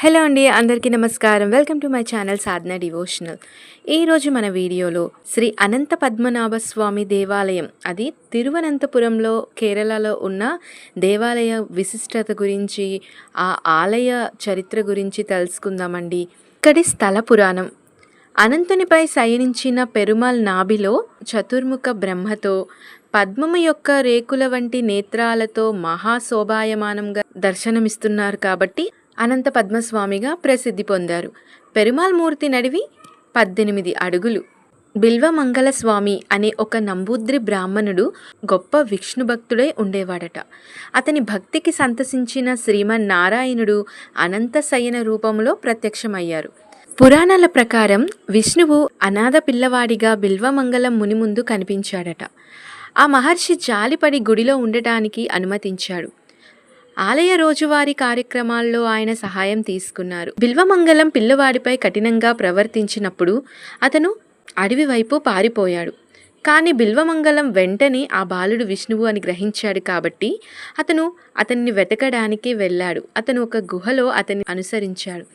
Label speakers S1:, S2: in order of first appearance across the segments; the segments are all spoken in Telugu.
S1: హలో అండి అందరికీ నమస్కారం. Welcome to my channel Sadhana devotional. ఈరోజు మన వీడియోలో శ్రీ అనంత పద్మనాభ స్వామి దేవాలయం అది తిరువనంతపురంలో కేరళలో ఉన్న దేవాలయ విశిష్టత గురించి ఆ ఆలయ చరిత్ర గురించి తెలుసుకుందామండి. ఇక్కడి స్థల పురాణం. అనంతునిపై శయనించిన పెరుమాల్ నాభిలో చతుర్ముఖ బ్రహ్మతో పద్మము యొక్క రేకుల వంటి నేత్రాలతో మహాశోభాయమానంగా దర్శనమిస్తున్నారు కాబట్టి అనంత పద్మస్వామిగా ప్రసిద్ధి పొందారు. పెరుమాల్ మూర్తి నడివి పద్దెనిమిది అడుగులు. బిల్వమంగళ స్వామి అనే ఒక నంబూద్రి బ్రాహ్మణుడు గొప్ప విష్ణు భక్తుడై ఉండేవాడట. అతని భక్తికి సంతసించిన శ్రీమన్నారాయణుడు అనంత శయన రూపంలో ప్రత్యక్షమయ్యారు. పురాణాల ప్రకారం విష్ణువు అనాథ పిల్లవాడిగా బిల్వమంగళం ముని ముందు కనిపించాడట. ఆ మహర్షి జాలిపడి గుడిలో ఉండటానికి అనుమతించాడు. ఆలయ రోజువారీ కార్యక్రమాల్లో ఆయన సహాయం తీసుకున్నారు. బిల్వమంగళం పిల్లవాడిపై కఠినంగా ప్రవర్తించినప్పుడు అతను అడవి వైపు పారిపోయాడు. కానీ బిల్వమంగళం వెంటనే ఆ బాలుడు విష్ణువు అని గ్రహించాడు కాబట్టి అతను అతన్ని వెతకడానికి వెళ్ళాడు. అతను ఒక గుహలో అతన్ని అనుసరించాడు.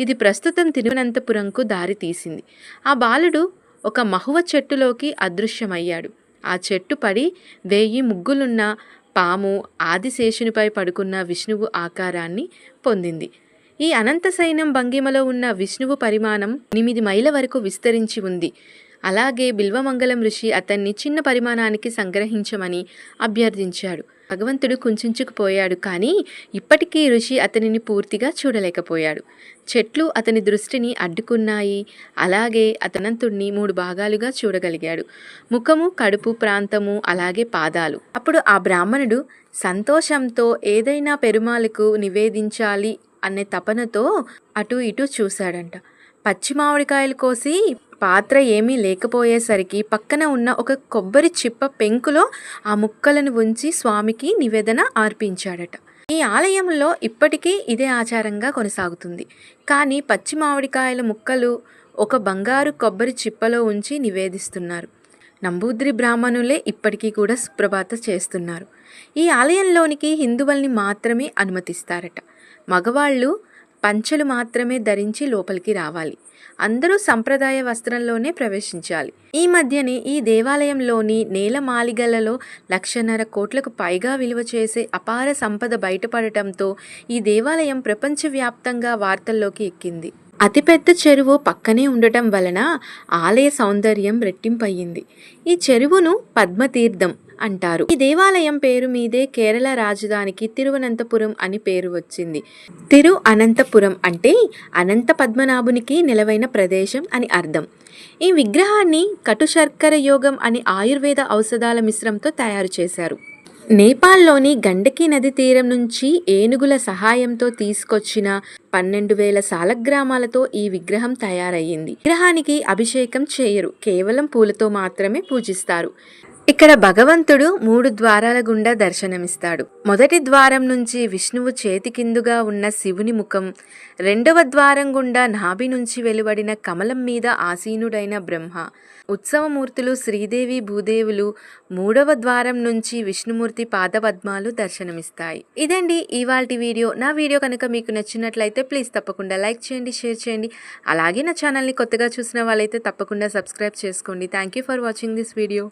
S1: ఇది ప్రస్తుతం తిరువనంతపురంకు దారి తీసింది. ఆ బాలుడు ఒక మహువ చెట్టులోకి అదృశ్యమయ్యాడు. ఆ చెట్టు పడి వేయి ముగ్గులున్న పాము ఆదిశేషునిపై పడుకున్న విష్ణువు ఆకారాన్ని పొందింది. ఈ అనంత సైన్యం భంగిమలో ఉన్న విష్ణువు పరిమాణం ఎనిమిది మైళ్ళ వరకు విస్తరించి ఉంది. అలాగే బిల్వమంగళం ఋషి అతన్ని చిన్న పరిమాణానికి సంగ్రహించమని అభ్యర్థించాడు. భగవంతుడు కుంచుకుపోయాడు కానీ ఇప్పటికీ ఋషి అతనిని పూర్తిగా చూడలేకపోయాడు. చెట్లు అతని దృష్టిని అడ్డుకున్నాయి. అలాగే అతనంతుడిని మూడు భాగాలుగా చూడగలిగాడు. ముఖము కడుపు ప్రాంతము అలాగే పాదాలు. అప్పుడు ఆ బ్రాహ్మణుడు సంతోషంతో ఏదైనా పెరుమాలకు నివేదించాలి అనే తపనతో అటు ఇటు చూశాడంట. పచ్చి మామిడికాయలు కోసి పాత్ర ఏమీ లేకపోయేసరికి పక్కన ఉన్న ఒక కొబ్బరి చిప్ప పెంకులో ఆ ముక్కలను ఉంచి స్వామికి నివేదన అర్పించాడట. ఈ ఆలయంలో ఇప్పటికీ ఇదే ఆచారంగా కొనసాగుతుంది. కానీ పచ్చి మామిడికాయల ముక్కలు ఒక బంగారు కొబ్బరి చిప్పలో ఉంచి నివేదిస్తున్నారు. నంబూద్రి బ్రాహ్మణులే ఇప్పటికీ కూడా సుప్రభాత చేస్తున్నారు. ఈ ఆలయంలోనికి హిందువుల్ని మాత్రమే అనుమతిస్తారట. మగవాళ్ళు పంచెలు మాత్రమే ధరించి లోపలికి రావాలి. అందరూ సంప్రదాయ వస్త్రంలోనే ప్రవేశించాలి. ఈ మధ్యనే ఈ దేవాలయంలోని నేల మాలిగలలో లక్షన్నర కోట్లకు పైగా విలువ చేసే అపార సంపద బయటపడటంతో ఈ దేవాలయం ప్రపంచవ్యాప్తంగా వార్తల్లోకి ఎక్కింది. అతిపెద్ద చెరువు పక్కనే ఉండటం వలన ఆలయ సౌందర్యం రెట్టింపయ్యింది. ఈ చెరువును పద్మతీర్థం అంటారు. ఈ దేవాలయం పేరు మీదే కేరళ రాజధానికి తిరువనంతపురం అని పేరు వచ్చింది. తిరు అనంతపురం అంటే అనంత పద్మనాభునికి నిలవైన ప్రదేశం అని అర్థం. ఈ విగ్రహాన్ని కటు శర్కర యోగం అని ఆయుర్వేద ఔషధాల మిశ్రంతో తయారు చేశారు. నేపాల్లోని గండకీ నది తీరం నుంచి ఏనుగుల సహాయంతో తీసుకొచ్చిన పన్నెండు వేల సాలగ్రామాలతో ఈ విగ్రహం తయారయ్యింది. విగ్రహానికి అభిషేకం చేయరు. కేవలం పూలతో మాత్రమే పూజిస్తారు. ఇక్కడ భగవంతుడు మూడు ద్వారాల గుండా దర్శనమిస్తాడు. మొదటి ద్వారం నుంచి విష్ణువు చేతి కిందుగా ఉన్న శివుని ముఖం రెండవ ద్వారం గుండా నాభి నుంచి వెలువడిన కమలం మీద ఆసీనుడైన బ్రహ్మ ఉత్సవమూర్తులు శ్రీదేవి భూదేవులు మూడవ ద్వారం నుంచి విష్ణుమూర్తి పాదపద్మాలు దర్శనమిస్తాయి. ఇదండి ఇవాల్టి వీడియో. నా వీడియో కనుక మీకు నచ్చినట్లయితే ప్లీజ్ తప్పకుండా లైక్ చేయండి షేర్ చేయండి. అలాగే నా ఛానల్ని కొత్తగా చూసిన వాళ్ళైతే తప్పకుండా సబ్స్క్రైబ్ చేసుకోండి. Thank you for watching this video.